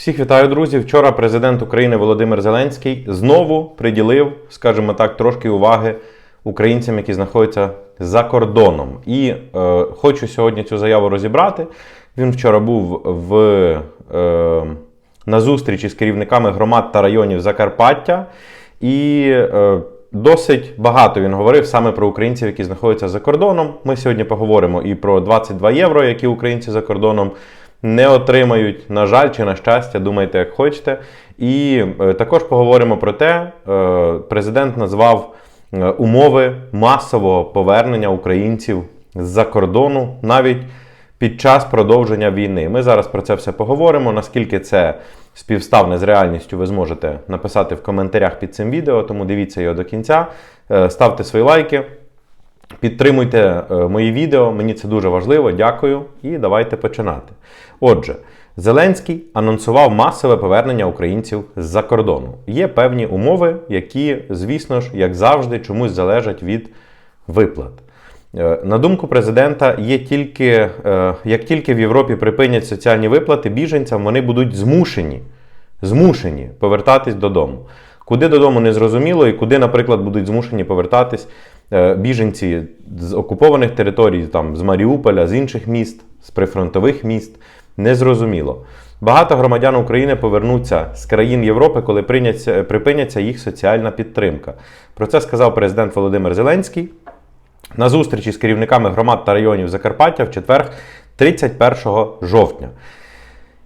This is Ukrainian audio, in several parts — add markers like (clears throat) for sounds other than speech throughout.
Всіх вітаю, друзі. Вчора президент України Володимир Зеленський знову приділив, скажімо так, трошки уваги українцям, які знаходяться за кордоном. І е, хочу сьогодні цю заяву розібрати. Він вчора був в, е, на зустрічі з керівниками громад та районів Закарпаття. І е, досить багато він говорив саме про українців, які знаходяться за кордоном. Ми сьогодні поговоримо і про 22 євро, які українці за кордоном не отримають, на жаль, чи на щастя, думайте, як хочете. І е, також поговоримо про те, е, президент назвав е, умови масового повернення українців з-за кордону навіть під час продовження війни. Ми зараз про це все поговоримо. Наскільки це співставне з реальністю, ви зможете написати в коментарях під цим відео, тому дивіться його до кінця. Ставте свої лайки. Підтримуйте е, мої відео, мені це дуже важливо. Дякую. І давайте починати. Отже, Зеленський анонсував масове повернення українців з-за кордону. Є певні умови, які, звісно ж, як завжди, чомусь залежать від виплат. Е, На думку президента, є тільки, е, як тільки в Європі припинять соціальні виплати біженцям, вони будуть змушені, змушені повертатись додому. Куди додому не зрозуміло, і куди, наприклад, будуть змушені повертатись біженці з окупованих територій, там, з Маріуполя, з інших міст, з прифронтових міст, незрозуміло. Багато громадян України повернуться з країн Європи, коли припиняться їх соціальна підтримка. Про це сказав президент Володимир Зеленський на зустрічі з керівниками громад та районів Закарпаття в четвер, 31 жовтня.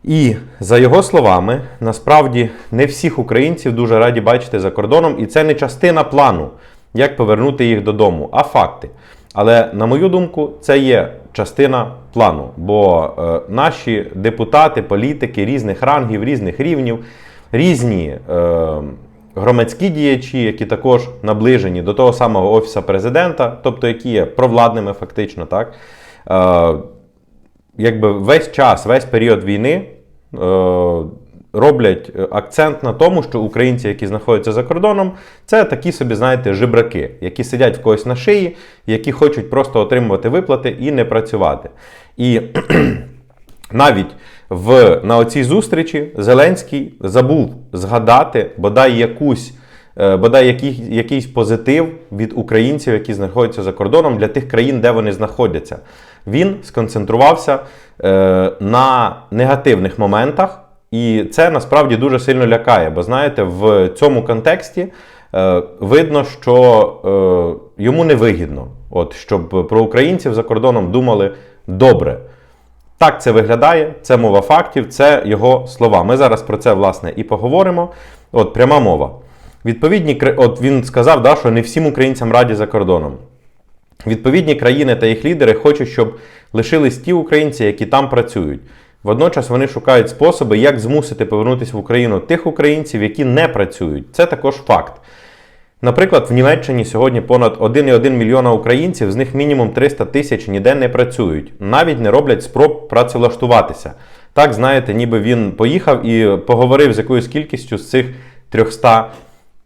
І за його словами, насправді не всіх українців дуже раді бачити за кордоном, і це не частина плану, як повернути їх додому, а факти. Але на мою думку, це є частина плану, бо е, наші депутати, політики різних рангів, різних рівнів, різні е, громадські діячі, які також наближені до того самого офіса президента, тобто які є провладними, фактично, так. Е, якби весь час, весь період війни е, роблять е, акцент на тому, що українці, які знаходяться за кордоном, це такі собі, знаєте, жебраки, які сидять в когось на шиї, які хочуть просто отримувати виплати і не працювати. І (clears throat) навіть в, на оцій зустрічі Зеленський забув згадати бодай якусь. е, Бодай який, якийсь позитив від українців, які знаходяться за кордоном для тих країн, де вони знаходяться. Він сконцентрувався е, на негативних моментах, і це насправді дуже сильно лякає. Бо знаєте, в цьому контексті е, видно, що е, йому не вигідно, от, щоб про українців за кордоном думали добре. Так це виглядає, це мова фактів, це його слова. Ми зараз про це власне і поговоримо. От пряма мова. Відповідні от він сказав, да, що не всім українцям раді за кордоном. Відповідні країни та їх лідери хочуть, щоб лишились ті українці, які там працюють. Водночас вони шукають способи, як змусити повернутися в Україну тих українців, які не працюють. Це також факт. Наприклад, в Німеччині сьогодні понад 1,1 мільйона українців, з них мінімум 300 тисяч ніде не працюють, навіть не роблять спроб працевлаштуватися. Так, знаєте, ніби він поїхав і поговорив з якоюсь кількістю з цих 300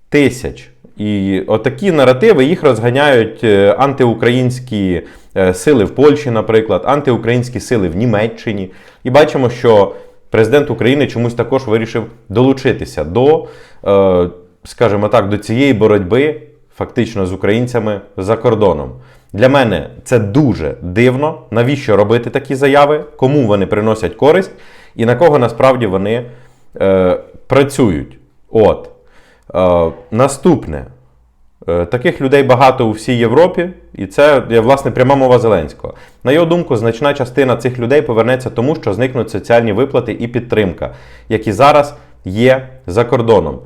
тисяч. І отакі наративи їх розганяють е, антиукраїнські е, сили в Польщі, наприклад, антиукраїнські сили в Німеччині. І бачимо, що президент України чомусь також вирішив долучитися до, е, скажімо так, до цієї боротьби фактично з українцями за кордоном. Для мене це дуже дивно. Навіщо робити такі заяви, кому вони приносять користь і на кого насправді вони е, працюють. От. Е, наступне. Е, Таких людей багато у всій Європі, і це є власне пряма мова Зеленського. На його думку, значна частина цих людей повернеться тому, що зникнуть соціальні виплати і підтримка, які зараз є за кордоном.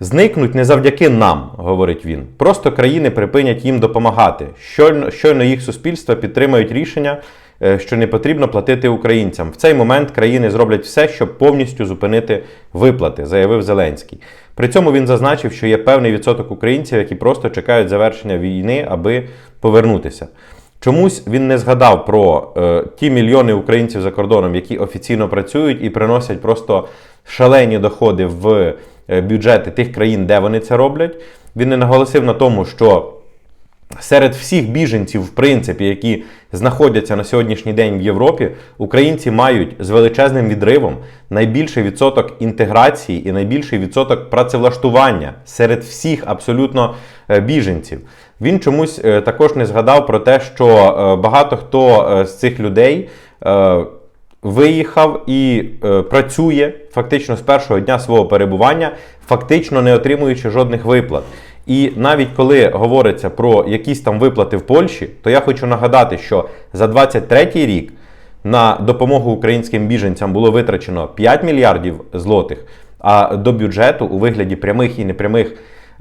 Зникнуть не завдяки нам, говорить він. Просто країни припинять їм допомагати. Щойно, щойно їх суспільства підтримають рішення, що не потрібно платити українцям. В цей момент країни зроблять все, щоб повністю зупинити виплати, заявив Зеленський. При цьому він зазначив, що є певний відсоток українців, які просто чекають завершення війни, аби повернутися. Чомусь він не згадав про е, ті мільйони українців за кордоном, які офіційно працюють і приносять просто шалені доходи в е, бюджети тих країн, де вони це роблять. Він не наголосив на тому, що Серед всіх біженців, в принципі, які знаходяться на сьогоднішній день в Європі, українці мають з величезним відривом найбільший відсоток інтеграції і найбільший відсоток працевлаштування серед всіх абсолютно е, біженців. Він чомусь е, також не згадав про те, що е, багато хто з цих людей. виїхав і е, працює фактично з першого дня свого перебування, фактично не отримуючи жодних виплат. І навіть коли говориться про якісь там виплати в Польщі, то я хочу нагадати, що за 23 рік на допомогу українським біженцям було витрачено 5 мільярдів злотих, а до бюджету у вигляді прямих і непрямих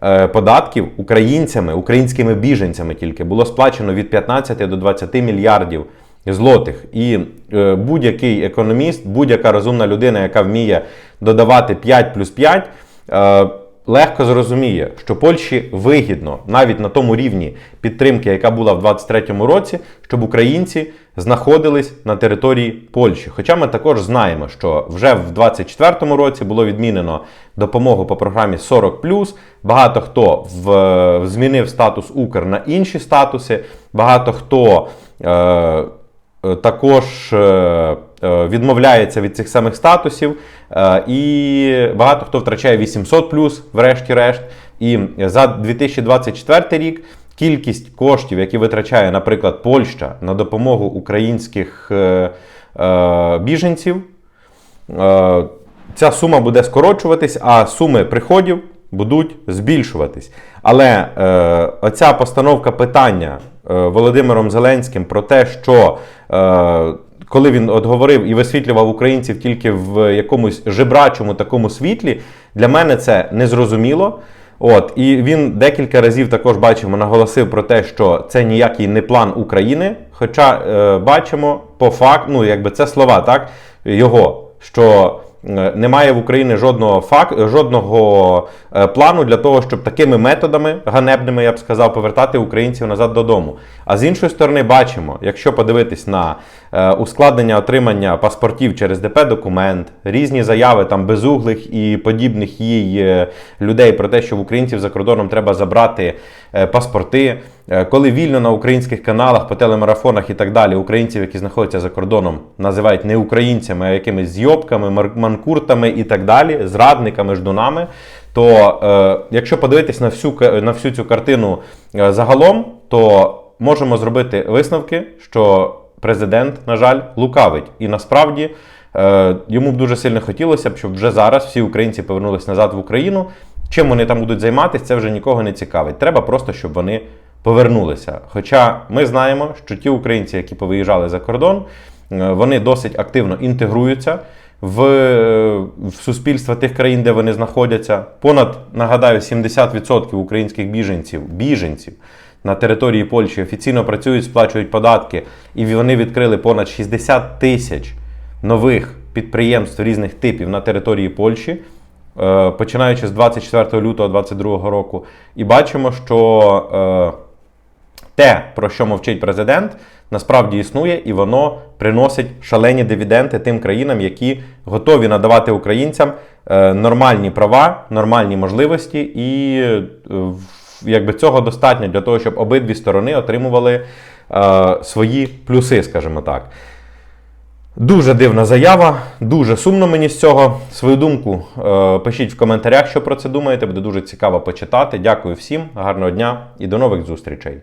е, податків українцями, українськими біженцями тільки було сплачено від 15 до 20 мільярдів злотих. І е, будь-який економіст, будь-яка розумна людина, яка вміє додавати 5 плюс 5, е, легко зрозуміє, що Польщі вигідно навіть на тому рівні підтримки, яка була в 2023 році, щоб українці знаходились на території Польщі. Хоча ми також знаємо, що вже в 2024 році було відмінено допомогу по програмі 40+, багато хто в, змінив статус Укр на інші статуси, багато хто. Е, також е, відмовляється від цих самих статусів, е, і багато хто втрачає 800 плюс, врешті-решт. І за 2024 рік кількість коштів, які витрачає, наприклад, Польща на допомогу українських е, е, біженців, е, ця сума буде скорочуватись, а суми приходів будуть збільшуватись. Але е, оця постановка питання е, Володимиром Зеленським про те, що е, коли він от говорив і висвітлював українців тільки в якомусь жебрачому такому світлі, для мене це незрозуміло. От, і він декілька разів також бачимо, наголосив про те, що це ніякий не план України. Хоча е, бачимо по факту, ну якби це слова, так його, що немає в Україні жодного фак, жодного е, плану для того, щоб такими методами ганебними, я б сказав, повертати українців назад додому. А з іншої сторони, бачимо, якщо подивитись на е, ускладнення отримання паспортів через ДП-документ, різні заяви там безуглих і подібних їй е, людей про те, що в українців за кордоном треба забрати е, паспорти. Е, Коли вільно на українських каналах, по телемарафонах і так далі, українців, які знаходяться за кордоном, називають не українцями, а якимись зйобками, манкуртами і так далі, зрадниками, ждунами. То е, якщо подивитись на всю, на всю цю картину е, загалом, то можемо зробити висновки, що президент, на жаль, лукавить. І насправді е, йому б дуже сильно хотілося б, щоб вже зараз всі українці повернулись назад в Україну. Чим вони там будуть займатися, це вже нікого не цікавить. Треба просто, щоб вони повернулися. Хоча ми знаємо, що ті українці, які повиїжджали за кордон, е, вони досить активно інтегруються в, в суспільства тих країн, де вони знаходяться. Понад, нагадаю, 70% українських біженців, біженців на території Польщі офіційно працюють, сплачують податки, і вони відкрили понад 60 тисяч нових підприємств різних типів на території Польщі. е, Починаючи з 24 лютого 2022 року, і бачимо, що е, те, про що мовчить президент, насправді існує, і воно приносить шалені дивіденди тим країнам, які готові надавати українцям е, нормальні права, нормальні можливості, і е, якби цього достатньо для того, щоб обидві сторони отримували е, свої плюси, скажімо так. Дуже дивна заява, дуже сумно мені з цього. Свою думку е, пишіть в коментарях, що про це думаєте. Буде дуже цікаво почитати. Дякую всім, гарного дня і до нових зустрічей.